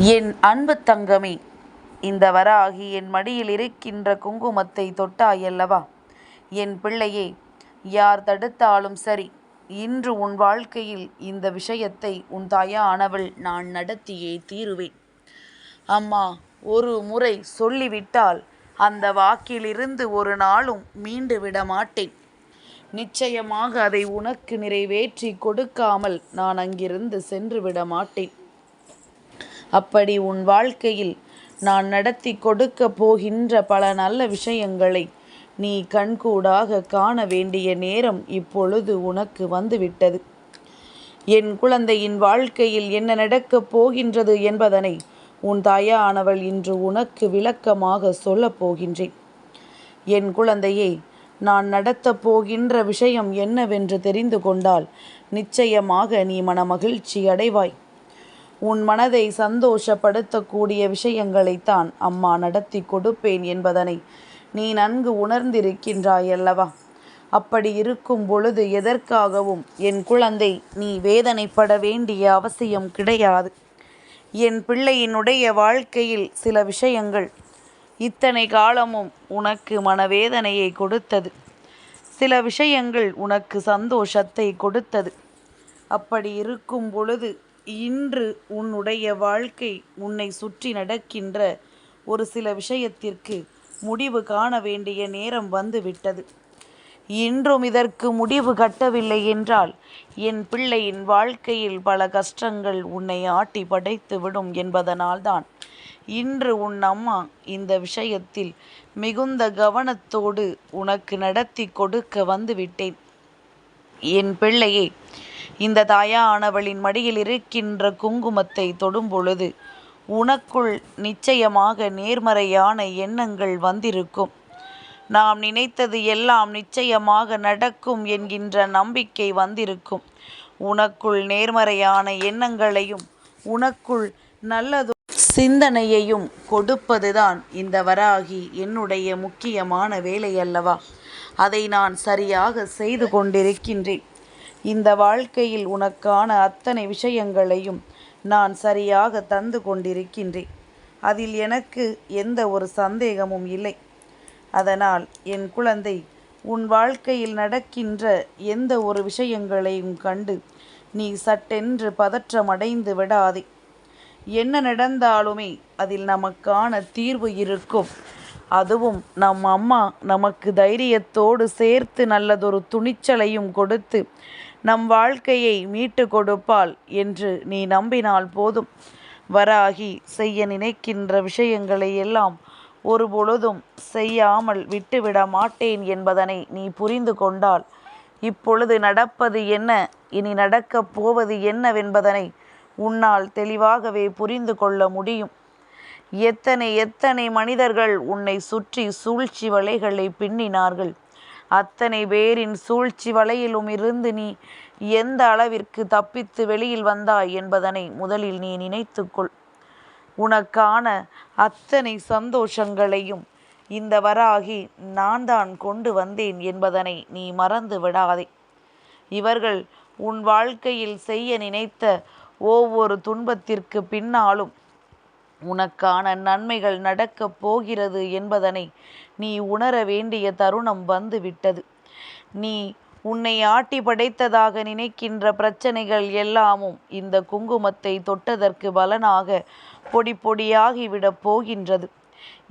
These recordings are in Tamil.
என் அன்பு தங்கமே இந்த வராகி என் மடியில் இருக்கின்ற குங்குமத்தை தொட்டாயல்லவா? என் பிள்ளையே யார் தடுத்தாலும் சரி இன்று உன் வாழ்க்கையில் இந்த விஷயத்தை உன் தாயானவள் நான் நடத்தியே தீருவேன். அம்மா ஒரு முறை சொல்லிவிட்டால் அந்த வாக்கிலிருந்து ஒரு நாளும் மீண்டு விட மாட்டேன். நிச்சயமாக அதை உனக்கு நிறைவேற்றி கொடுக்காமல் நான் அங்கிருந்து சென்று விட மாட்டேன். அப்படி உன் வாழ்க்கையில் நான் நடத்தி கொடுக்க போகின்ற பல நல்ல விஷயங்களை நீ கண்கூடாக காண வேண்டிய நேரம் இப்பொழுது உனக்கு வந்துவிட்டது. என் குழந்தையின் வாழ்க்கையில் என்ன நடக்கப் போகின்றது என்பதனை உன் தாயானவள் இன்று உனக்கு விளக்கமாக சொல்லப் போகின்றேன். என் குழந்தையே நான் நடத்தப் போகின்ற விஷயம் என்னவென்று தெரிந்து கொண்டால் நிச்சயமாக நீ மனமகிழ்ச்சி அடைவாய். உன் மனதை சந்தோஷப்படுத்தக்கூடிய விஷயங்களைத்தான் அம்மா நடத்தி கொடுப்பேன் என்பதனை நீ நன்கு உணர்ந்திருக்கின்றாய் அல்லவா? அப்படி இருக்கும் பொழுது எதற்காகவும் என் குழந்தை நீ வேதனைப்பட வேண்டிய அவசியம் கிடையாது. என் பிள்ளையினுடைய வாழ்க்கையில் சில விஷயங்கள் இத்தனை காலமும் உனக்கு மனவேதனையை கொடுத்தது. சில விஷயங்கள் உனக்கு சந்தோஷத்தை கொடுத்தது. அப்படி இருக்கும் பொழுது இன்று உன்னுடைய வாழ்க்கை உன்னை சுற்றி நடக்கின்ற ஒரு சில விஷயத்திற்கு முடிவு காண வேண்டிய நேரம் வந்துவிட்டது. இன்றும் இதற்கு முடிவு கட்டவில்லை என்றால் என் பிள்ளையின் வாழ்க்கையில் பல கஷ்டங்கள் உன்னை ஆட்டி படைத்து விடும் என்பதனால்தான். இன்று உன் அம்மா இந்த விஷயத்தில் மிகுந்த கவனத்தோடு உனக்கு நடத்தி கொடுக்க வந்துவிட்டேன். என் பிள்ளையை இந்த தாயானவளின் மடியில் இருக்கின்ற குங்குமத்தை தொடும் பொழுது உனக்குள் நிச்சயமாக நேர்மறையான எண்ணங்கள் வந்திருக்கும். நாம் நினைத்தது எல்லாம் நிச்சயமாக நடக்கும் என்கின்ற நம்பிக்கை வந்திருக்கும். உனக்குள் நேர்மறையான எண்ணங்களையும் உனக்குள் நல்லது சிந்தனையையும் கொடுப்பதுதான் இந்த வராகி என்னுடைய முக்கியமான வேலை அல்லவா அதை நான் சரியாக செய்து கொண்டிருக்கின்றேன். இந்த வாழ்க்கையில் உனக்கான அத்தனை விஷயங்களையும் நான் சரியாக தந்து கொண்டிருக்கின்றேன். அதில் எனக்கு எந்த ஒரு சந்தேகமும் இல்லை. அதனால் என் குழந்தை உன் வாழ்க்கையில் நடக்கின்ற எந்த ஒரு விஷயங்களையும் கண்டு நீ சட்டென்று பதற்றமடைந்து விடாதே. என்ன நடந்தாலுமே அதில் நமக்கான தீர்வு இருக்கும். அதுவும் நம் அம்மா நமக்கு தைரியத்தோடு சேர்த்து நல்லதொரு துணிச்சலையும் கொடுத்து நம் வாழ்க்கையை மீட்டு கொடுப்பாள் என்று நீ நம்பினால் போதும். வராகி செய்ய நினைக்கின்ற விஷயங்களை எல்லாம் ஒரு பொழுதும் செய்யாமல் விட்டுவிட மாட்டேன் என்பதனை நீ புரிந்து கொண்டால் இப்பொழுது நடப்பது என்ன? இனி நடக்கப் போவது என்னவென்பதனை உன்னால் தெளிவாகவே புரிந்து கொள்ள முடியும். எத்தனை எத்தனை மனிதர்கள் உன்னை சுற்றி சூழ்ச்சி வலைகளை பின்னினார்கள்? அத்தனை பேரின் சூழ்ச்சி வலையிலும் இருந்து நீ எந்த அளவிற்கு தப்பித்து வெளியில் வந்தாய் என்பதனை முதலில் நீ நினைத்துக்கொள். உனக்கான அத்தனை சந்தோஷங்களையும் இந்த வராகி நான் தான் கொண்டு வந்தேன் என்பதனை நீ மறந்து விடாதே. இவர்கள் உன் வாழ்க்கையில் செய்ய நினைத்த ஒவ்வொரு துன்பத்திற்கு பின்னாலும் உனக்கான நன்மைகள் நடக்கப் போகிறது என்பதனை நீ உணர வேண்டிய தருணம் வந்துவிட்டது. நீ உன்னை ஆட்டி படைத்ததாக நினைக்கின்ற பிரச்சனைகள் எல்லாமும் இந்த குங்குமத்தை தொட்டதற்கு பலனாக பொடி பொடியாகிவிடப் போகின்றது.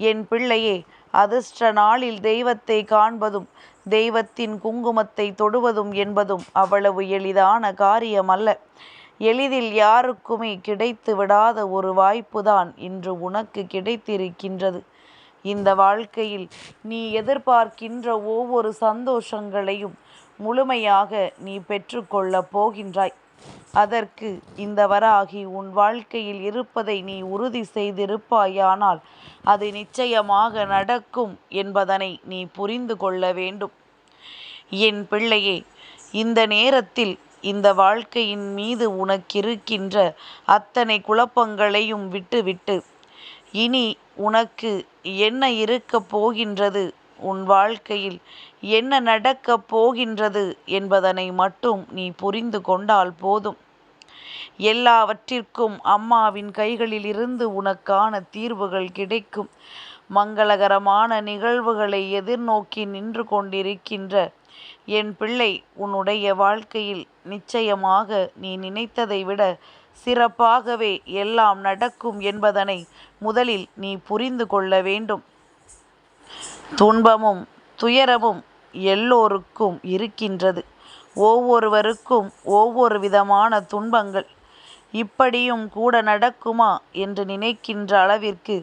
என் பிள்ளையே அதிர்ஷ்ட நாளில் தெய்வத்தை காண்பதும் தெய்வத்தின் குங்குமத்தை தொடுவதும் என்பதும் அவ்வளவு எளிதான காரியமல்ல. எளிதில் யாருக்குமே கிடைத்து விடாத ஒரு வாய்ப்புதான் இன்று உனக்கு கிடைத்திருக்கின்றது. இந்த வாழ்க்கையில் நீ எதிர்பார்க்கின்ற ஒவ்வொரு சந்தோஷங்களையும் முழுமையாக நீ பெற்றுக்கொள்ளப் போகின்றாய். அதற்கு இந்த வராகி உன் வாழ்க்கையில் இருப்பதை நீ உறுதி செய்திருப்பாயானால் அது நிச்சயமாக நடக்கும் என்பதனை நீ புரிந்து கொள்ள வேண்டும். என் பிள்ளையே இந்த நேரத்தில் இந்த வாழ்க்கையின் மீது உனக்கிருக்கின்ற அத்தனை குழப்பங்களையும் விட்டுவிட்டு. இனி உனக்கு என்ன இருக்கப் போகின்றது? உன் வாழ்க்கையில் என்ன நடக்கப் போகின்றது என்பதனை மட்டும் நீ புரிந்து கொண்டால் போதும். எல்லாவற்றிற்கும் அம்மாவின் கைகளில் இருந்து உனக்கான தீர்வுகள் கிடைக்கும். மங்களகரமான நிகழ்வுகளை எதிர்நோக்கி நின்று கொண்டிருக்கின்ற என் பிள்ளை உன்னுடைய வாழ்க்கையில் நிச்சயமாக நீ நினைத்ததை விட சிறப்பாகவே எல்லாம் நடக்கும் என்பதனை முதலில் நீ புரிந்து கொள்ள வேண்டும். துன்பமும் துயரமும் எல்லோருக்கும் இருக்கின்றது. ஒவ்வொருவருக்கும் ஒவ்வொரு விதமான துன்பங்கள். இப்படியும் கூட நடக்குமா என்று நினைக்கின்ற அளவிற்கு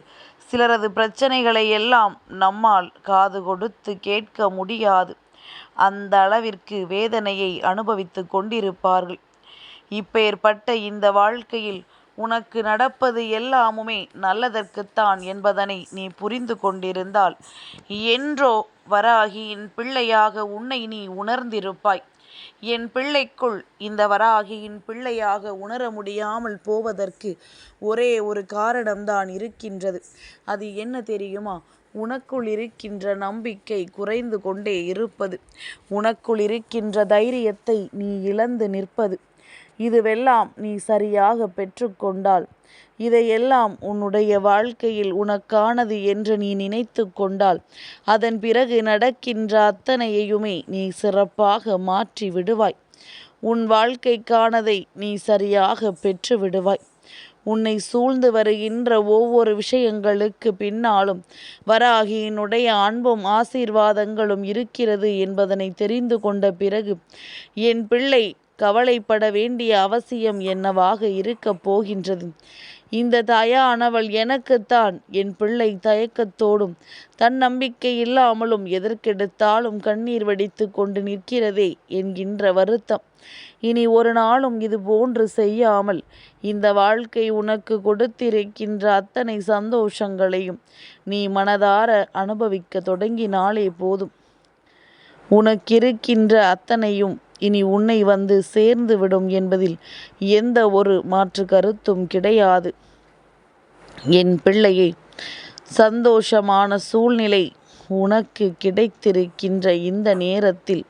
சிலரது பிரச்சனைகளை எல்லாம் நம்மால் காது கொடுத்து கேட்க முடியாது. அந்த அளவிற்கு வேதனையை அனுபவித்து கொண்டிருப்பார்கள். இப்பேற்பட்ட இந்த வாழ்க்கையில் உனக்கு நடப்பது எல்லாமுமே நல்லதற்குத்தான் என்பதனை நீ புரிந்து கொண்டிருந்தால் என்றோ வராகியின் பிள்ளையாக உன்னை நீ உணர்ந்திருப்பாய். என் பிள்ளைக்குள் இந்த வராகியின் பிள்ளையாக உணர முடியாமல் போவதற்கு ஒரே ஒரு காரணம்தான் இருக்கின்றது. அது என்ன தெரியுமா? உனக்குள் இருக்கின்ற நம்பிக்கை குறைந்து கொண்டே இருப்பது. உனக்குள் இருக்கின்ற தைரியத்தை நீ இழந்து நிற்பது. இதுவெல்லாம் நீ சரியாக பெற்றுக்கொண்டால். இதையெல்லாம் உன்னுடைய வாழ்க்கையில் உனக்கானது என்று நீ நினைத்து கொண்டால். அதன் பிறகு நடக்கின்ற அத்தனையுமே நீ சிறப்பாக மாற்றி விடுவாய் உன் வாழ்க்கைக்கானதை நீ சரியாக பெற்று விடுவாய் உன்னை சூழ்ந்து வருகின்ற ஒவ்வொரு விஷயங்களுக்கு பின்னாலும் வராகியினுடைய அன்பும் ஆசீர்வாதங்களும் இருக்கிறது என்பதனை தெரிந்து கொண்ட பிறகு என் பிள்ளை கவலைப்பட வேண்டிய அவசியம் என்னவாக இருக்கப் போகின்றது? இந்த தாயானவள் எனக்குத்தான் என் பிள்ளை தயக்கத்தோடும் தன்னம்பிக்கை இல்லாமலும் எதற்கெடுத்தாலும் கண்ணீர் வடித்து கொண்டு நிற்கிறதே என்கின்ற வருத்தம். இனி ஒரு நாளும் இது போன்று செய்யாமல் இந்த வாழ்க்கை உனக்கு கொடுத்திருக்கின்ற அத்தனை சந்தோஷங்களையும் நீ மனதார அனுபவிக்க தொடங்கினாலே போதும். உனக்கிருக்கின்ற அத்தனையும் இனி உன்னை வந்து சேர்ந்து விடும் என்பதில் எந்த ஒரு மாற்று கருத்தும் கிடையாது. என் பிள்ளையே சந்தோஷமான சூழ்நிலை உனக்கு கிடைத்திருக்கின்ற இந்த நேரத்தில்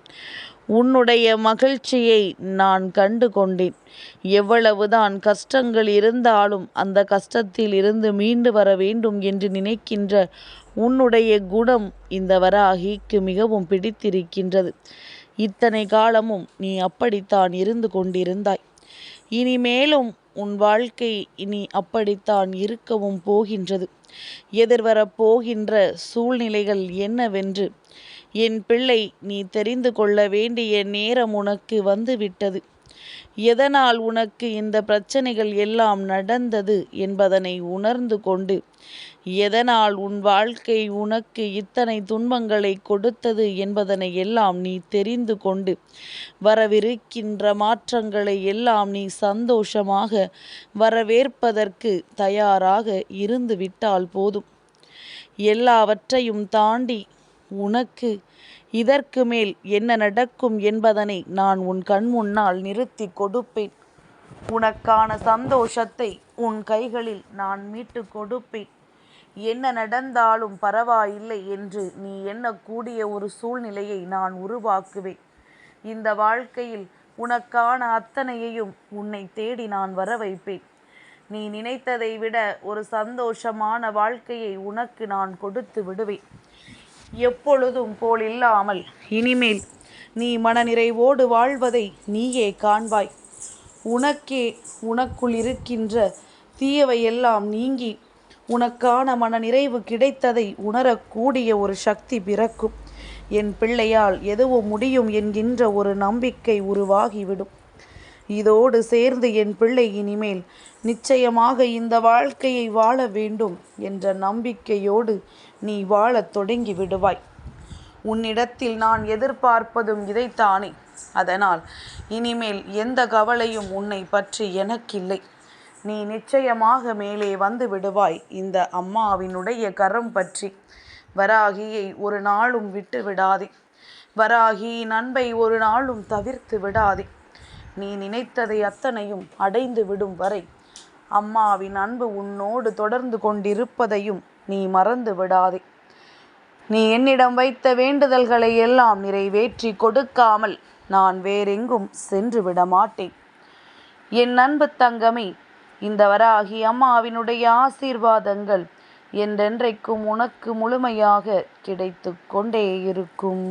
உன்னுடைய மகிழ்ச்சியை நான் கண்டு கொண்டேன். எவ்வளவுதான் கஷ்டங்கள் இருந்தாலும் அந்த கஷ்டத்தில் இருந்து மீண்டு வர வேண்டும் என்று நினைக்கின்ற உன்னுடைய குணம் இந்த வராகிக்கு மிகவும் பிடித்திருக்கின்றது. இத்தனை காலமும் நீ அப்படித்தான் இருந்து கொண்டிருந்தாய். இனிமேலும் உன் வாழ்க்கை இனி அப்படித்தான் இருக்கவும் போகின்றது. எதிர்வரப் போகின்ற சூழ்நிலைகள் என்னவென்று என் பிள்ளை நீ தெரிந்து கொள்ள வேண்டிய நேரம் உனக்கு வந்துவிட்டது. எதனால் உனக்கு இந்த பிரச்சனைகள் எல்லாம் நடந்தது என்பதனை உணர்ந்து கொண்டு எதனால் உன் வாழ்க்கை உனக்கு இத்தனை துன்பங்களை கொடுத்தது என்பதனை எல்லாம் நீ தெரிந்து கொண்டு வரவிருக்கின்ற மாற்றங்களை எல்லாம் நீ சந்தோஷமாக வரவேற்பதற்கு தயாராக இருந்து விட்டால் போதும். எல்லாவற்றையும் தாண்டி உனக்கு. இதற்கு மேல் என்ன நடக்கும் என்பதனை நான் உன் கண் முன்னால் நிறுத்தி கொடுப்பேன். உனக்கான சந்தோஷத்தை உன் கைகளில் நான் மீட்டு கொடுப்பேன். என்ன நடந்தாலும் பரவாயில்லை என்று நீ எண்ணக்கூடிய ஒரு சூழ்நிலையை நான் உருவாக்குவேன். இந்த வாழ்க்கையில் உனக்கான அத்தனையையும் உன்னை தேடி நான் வர வைப்பேன் நீ நினைத்ததை விட ஒரு சந்தோஷமான வாழ்க்கையை உனக்கு நான் கொடுத்து விடுவேன். எப்பொழுதும் போல் இல்லாமல். இனிமேல் நீ மனநிறைவோடு வாழ்வதை நீயே காண்பாய். உனக்கே உனக்குள் இருக்கின்ற தீயவையெல்லாம் நீங்கி உனக்கான மன நிறைவு கிடைத்ததை உணரக்கூடிய ஒரு சக்தி பிறக்கும். என் பிள்ளையால் எதுவும் முடியும் என்கின்ற ஒரு நம்பிக்கை உருவாகிவிடும். இதோடு சேர்ந்து என் பிள்ளை இனிமேல் நிச்சயமாக இந்த வாழ்க்கையை வாழ வேண்டும் என்ற நம்பிக்கையோடு நீ வாழத் தொடங்கி விடுவாய். உன்னிடத்தில் நான் எதிர்பார்ப்பதும் இதைத்தானே. அதனால் இனிமேல் எந்த கவலையும் உன்னை பற்றி எனக்கில்லை. நீ நிச்சயமாக மேலே வந்து விடுவாய் இந்த அம்மாவினுடைய கரம் பற்றி. வராகியை ஒரு நாளும் விட்டு விடாதே. வராகி நண்பை ஒரு நாளும் தவிர்த்து விடாதே. நீ நினைத்ததை அத்தனையும் அடைந்து விடும் வரை அம்மாவின் அன்பு உன்னோடு தொடர்ந்து கொண்டிருப்பதையும் நீ மறந்து விடாதே. நீ என்னிடம் வைத்த வேண்டுதல்களை எல்லாம் நிறைவேற்றி கொடுக்காமல் நான் வேறெங்கும் சென்று விட மாட்டேன். என் அன்பு தங்கமே இந்த வராகி அம்மாவினுடைய ஆசீர்வாதங்கள் என்றென்றைக்கும் உனக்கு முழுமையாக கிடைத்து கொண்டே இருக்கும்.